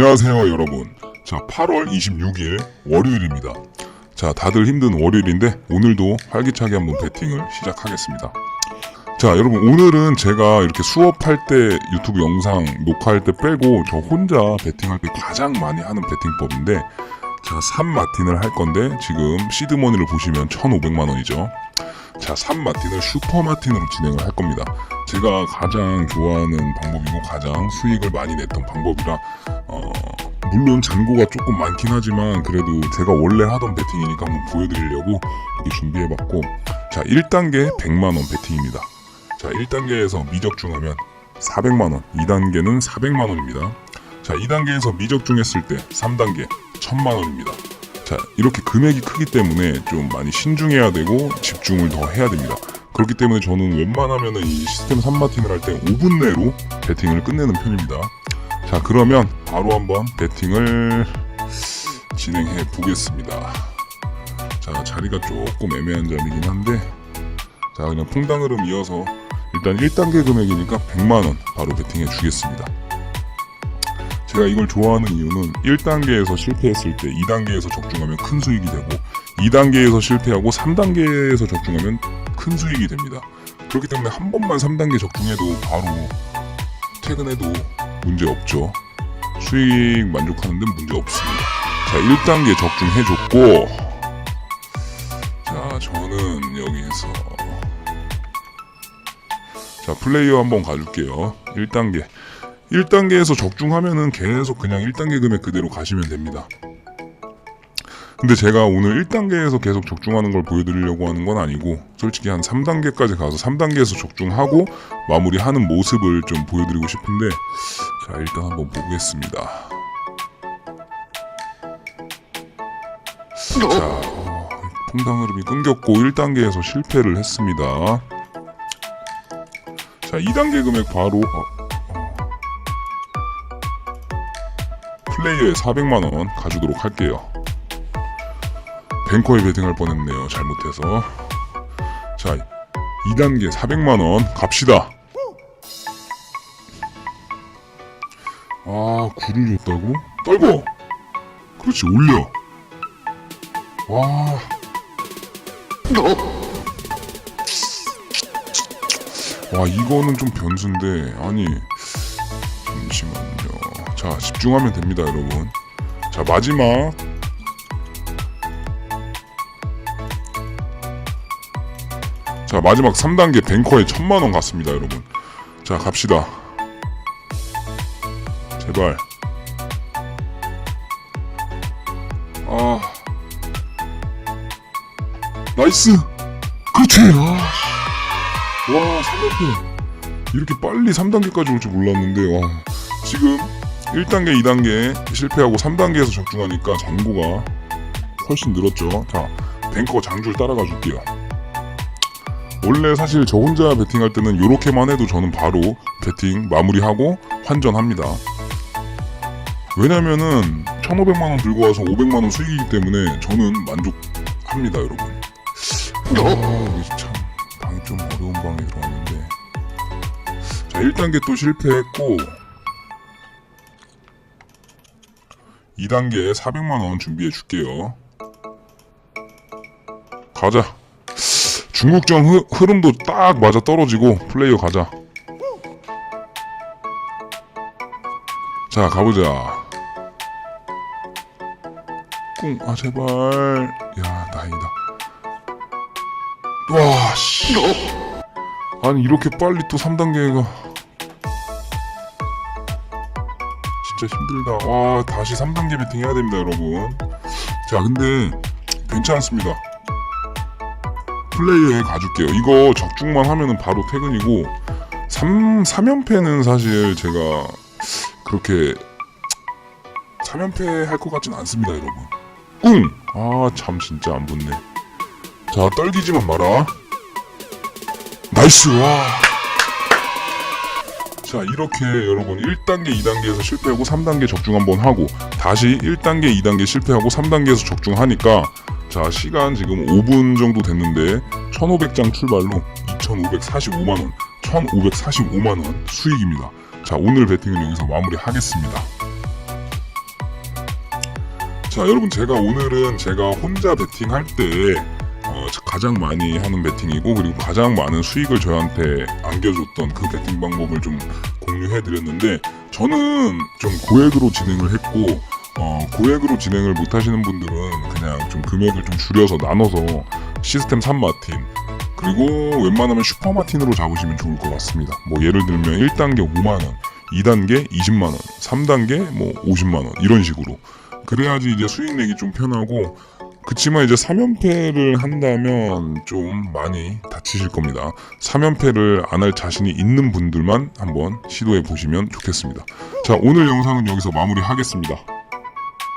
안녕하세요 여러분. 자 8월 26일 월요일입니다. 자 다들 힘든 월요일인데 오늘도 활기차게 한번 배팅을 시작하겠습니다. 자 여러분 오늘은 제가 이렇게 수업할 때 유튜브 영상 녹화할 때 빼고 저 혼자 배팅할 때 가장 많이 하는 배팅법인데 자 3마틴을 할 건데 지금 시드머니를 보시면 1500만 원이죠. 자 3마틴을 슈퍼마틴으로 진행을 할 겁니다 제가 가장 좋아하는 방법이고 가장 수익을 많이 냈던 방법이라 어, 물론 잔고가 조금 많긴 하지만 그래도 제가 원래 하던 배팅이니까 한번 보여드리려고 이렇게 준비해봤고 자 1단계 100만원 배팅입니다. 자 1단계에서 미적중하면 400만원 2단계는 400만원입니다. 자 2단계에서 미적중했을 때 3단계 1000만원입니다. 자 이렇게 금액이 크기 때문에 좀 많이 신중해야 되고 집중을 더 해야 됩니다 그렇기 때문에 저는 웬만하면은 이 시스템 3마틴을 할 때 5분 내로 배팅을 끝내는 편입니다. 자 그러면 바로 한번 배팅을 진행해 보겠습니다. 자 자리가 조금 애매한 자리긴 한데 자 그냥 퐁당 흐름 이어서 일단 1단계 금액이니까 100만원 바로 배팅해 주겠습니다. 제가 이걸 좋아하는 이유는 1단계에서 실패했을 때 2단계에서 적중하면 큰 수익이 되고 2단계에서 실패하고 3단계에서 적중하면 큰 수익이 됩니다 그렇기 때문에 한 번만 3단계 적중해도 바로 퇴근해도 문제 없죠. 수익 만족하는 데는 문제 없습니다. 자, 1단계 적중해줬고, 자, 저는 여기서, 자, 플레이어 한번 가줄게요. 1단계. 1단계에서 적중하면은 계속 그냥 1단계 금액 그대로 가시면 됩니다. 근데 제가 오늘 1단계에서 계속 적중하는 걸 보여드리려고 하는 건 아니고 솔직히 한 3단계까지 가서 3단계에서 적중하고 마무리하는 모습을 좀 보여드리고 싶은데 자 일단 한번 보겠습니다. 자 어, 퐁당 흐름이 끊겼고 1단계에서 실패를 했습니다. 자 2단계 금액 바로 어, 어. 플레이어에 400만원 가주도록 할게요 뱅커에 베팅할 뻔했네요. 잘못해서. 자, 2단계 400만원 갑시다. 아, 굴을 줬다고? 떨고! 그렇지, 올려. 와. 와, 이거는 좀 변수인데, 아니. 잠시만요. 자, 집중하면 됩니다, 여러분. 자, 마지막 자 마지막 3단계 뱅커에 천만원 갔습니다 여러분. 자 갑시다. 제발. 아. 나이스! 그렇지! 아. 와 3단계. 이렇게 빨리 3단계까지 올 줄 몰랐는데 와. 지금 1단계 2단계 실패하고 3단계에서 적중하니까 잔고가 훨씬 늘었죠. 자 뱅커 장줄 따라가 줄게요 원래 사실 저 혼자 베팅할 때는 이렇게만 해도 저는 바로 베팅 마무리하고 환전합니다. 왜냐면은 1,500만원 들고 와서 500만원 수익이기 때문에 저는 만족합니다, 여러분. 아, 이게 참, 방이 좀 어려운 방에 들어왔는데. 자, 1단계 또 실패했고, 2단계 400만원 준비해 줄게요. 가자. 중국전 흐, 흐름도 딱 맞아 떨어지고 플레이어 가자. 자 가보자. 꿍, 아 제발. 야 다행이다. 와 씨. 아니 이렇게 빨리 또 3단계가 진짜 힘들다. 와 다시 3단계 배팅 해야 됩니다 여러분. 자 근데 괜찮습니다. 플레이어에 가줄게요. 이거 적중만 하면은 바로 퇴근이고 3, 3연패는 사실 제가 그렇게 3연패 할 것 같진 않습니다, 여러분. 응! 아, 참 진짜 안 붙네. 자, 떨기지만 마라. 나이스, 와. 자, 이렇게 여러분 1단계, 2단계에서 실패하고 3단계 적중 한번 하고 다시 1단계, 2단계 실패하고 3단계에서 적중하니까 자 시간 지금 5분 정도 됐는데 1500장 출발로 2545만원 1545만원 수익입니다. 자 오늘 배팅은 여기서 마무리 하겠습니다. 자 여러분 제가 오늘은 제가 혼자 베팅할 때 어, 가장 많이 하는 베팅이고 그리고 가장 많은 수익을 저한테 안겨줬던 그 베팅 방법을 좀 공유해 드렸는데 저는 좀 고액으로 진행을 했고 어, 고액으로 진행을 못 하시는 분들은 그냥 좀 금액을 좀 줄여서 나눠서 시스템 3마틴 그리고 웬만하면 슈퍼마틴으로 잡으시면 좋을 것 같습니다. 뭐 예를 들면 1단계 5만원, 2단계 20만원, 3단계 뭐 50만원 이런 식으로 그래야지 이제 수익 내기 좀 편하고 그치만 이제 3연패를 한다면 좀 많이 다치실 겁니다. 3연패를 안 할 자신이 있는 분들만 한번 시도해 보시면 좋겠습니다. 자 오늘 영상은 여기서 마무리하겠습니다.